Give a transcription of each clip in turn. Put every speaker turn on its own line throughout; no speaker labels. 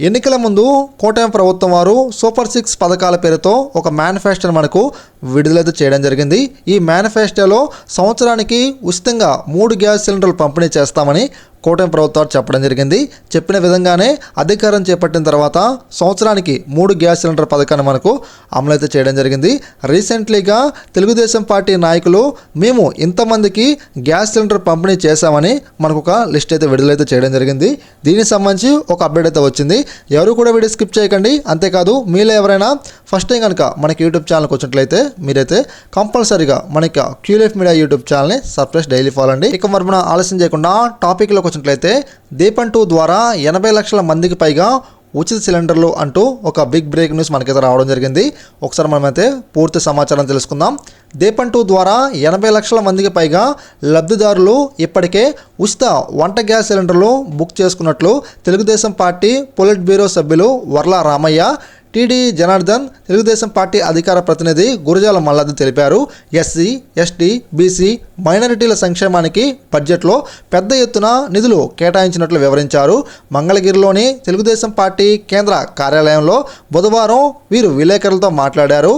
ఎన్నికల ముందు కోటయం ప్రభుత్వం వారు సూపర్ సిక్స్ పథకాల పేరుతో ఒక మేనిఫెస్టోని మనకు విడుదలైతే చేయడం జరిగింది. ఈ మేనిఫెస్టోలో సంవత్సరానికి ఉచితంగా మూడు గ్యాస్ సిలిండర్లు పంపిణీ చేస్తామని కూటమి ప్రభుత్వాలు చెప్పడం జరిగింది. చెప్పిన విధంగానే అధికారం చేపట్టిన తర్వాత సంవత్సరానికి మూడు గ్యాస్ సిలిండర్ పథకాన్ని మనకు అమలైతే చేయడం జరిగింది. రీసెంట్లీగా తెలుగుదేశం పార్టీ నాయకులు మేము ఇంతమందికి గ్యాస్ సిలిండర్ పంపిణీ చేశామని మనకు ఒక లిస్ట్ అయితే విడుదలైతే చేయడం జరిగింది. దీనికి సంబంధించి ఒక అప్డేట్ అయితే వచ్చింది. ఎవరు కూడా వీడియో స్కిప్ చేయకండి. అంతేకాదు మీలో ఎవరైనా ఫస్ట్ టైం కనుక మనకి యూట్యూబ్ ఛానల్కి వచ్చినట్లయితే మీరైతే కంపల్సరీగా మనకి క్యూలిఫ్ మీడియా యూట్యూబ్ ఛానల్ని సబ్స్క్రైబ్ డైలీ ఫాలో అండి. ఇక మరి మనం ఆలస్యం చేయకుండా టాపిక్లోకి చూసినట్లయితే దీపం టూ ద్వారా ఎనభై లక్షల మందికి పైగా ఉచిత సిలిండర్లు అంటూ ఒక బిగ్ బ్రేక్ న్యూస్ మనకైతే రావడం జరిగింది. ఒకసారి మనమైతే పూర్తి సమాచారం తెలుసుకుందాం. దీపం టూ ద్వారా ఎనభై లక్షల మందికి పైగా లబ్ధిదారులు ఇప్పటికే ఉచిత వంట గ్యాస్ సిలిండర్లు బుక్ చేసుకున్నట్లు తెలుగుదేశం పార్టీ పొలిట్ బ్యూరో సభ్యులు Varla Ramaiah T D Janardhan Telugu Desam party అధికార ప్రతినిధి గురజాల మల్లాది తెలిపారు. ఎస్సీ ఎస్టీ బీసీ మైనారిటీల సంక్షేమానికి బడ్జెట్లో పెద్ద ఎత్తున నిధులు కేటాయించినట్లు వివరించారు. మంగళగిరిలోని తెలుగుదేశం పార్టీ కేంద్ర కార్యాలయంలో బుధవారం వీరు విలేకరులతో మాట్లాడారు.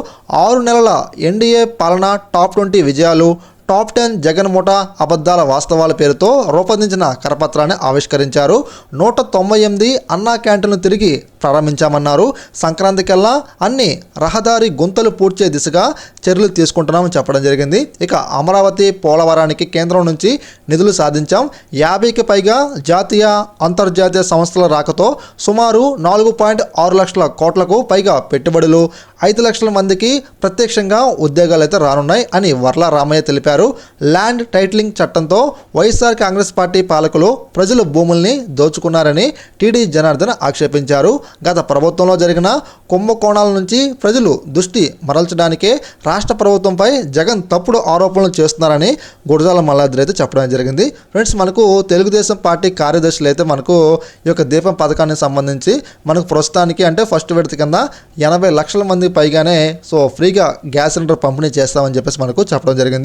ఆరు నెలల ఎన్డీఏ పాలన టాప్ ట్వంటీ విజయాలు టాప్ టెన్ జగన్ ముఠా అబద్ధాల వాస్తవాల పేరుతో రూపొందించిన కరపత్రాన్ని ఆవిష్కరించారు. నూట తొంభై ఎనిమిది అన్నా క్యాంటీన్లు తిరిగి ప్రారంభించామన్నారు. సంక్రాంతికల్లా అన్ని రహదారి గుంతలు పూడ్చే దిశగా చర్యలు తీసుకుంటున్నామని చెప్పడం జరిగింది. ఇక అమరావతి పోలవరానికి కేంద్రం నుంచి నిధులు సాధించాం. యాభైకి పైగా జాతీయ అంతర్జాతీయ సంస్థల రాకతో సుమారు నాలుగు పాయింట్ ఆరు లక్షల కోట్లకు పైగా పెట్టుబడులు ఐదు లక్షల మందికి ప్రత్యక్షంగా ఉద్యోగాలు అయితే రానున్నాయి అని వర్ల రామయ్య తెలిపారు. ల్యాండ్ టైటిలింగ్ చట్టంతో వైఎస్ఆర్ కాంగ్రెస్ పార్టీ పాలకులు ప్రజలు భూముల్ని దోచుకున్నారని టీడీ జనార్దన్ ఆక్షేపించారు. గత ప్రభుత్వంలో జరిగిన కుంభకోణాల నుంచి ప్రజలు దృష్టి మరల్చడానికే రాష్ట్ర ప్రభుత్వంపై జగన్ తప్పుడు ఆరోపణలు చేస్తున్నారని గురజాల మల్లాద్రి అయితే చెప్పడం జరిగింది. ఫ్రెండ్స్ మనకు తెలుగుదేశం పార్టీ కార్యదర్శులు అయితే మనకు ఈ యొక్క దీపం పథకానికి సంబంధించి మనకు ప్రస్తుతానికి అంటే ఫస్ట్ విడత కింద ఎనభై లక్షల మంది పైగానే సో ఫ్రీగా గ్యాస్ సిలిండర్ పంపిణీ చేస్తామని చెప్పేసి మనకు చెప్పడం జరిగింది.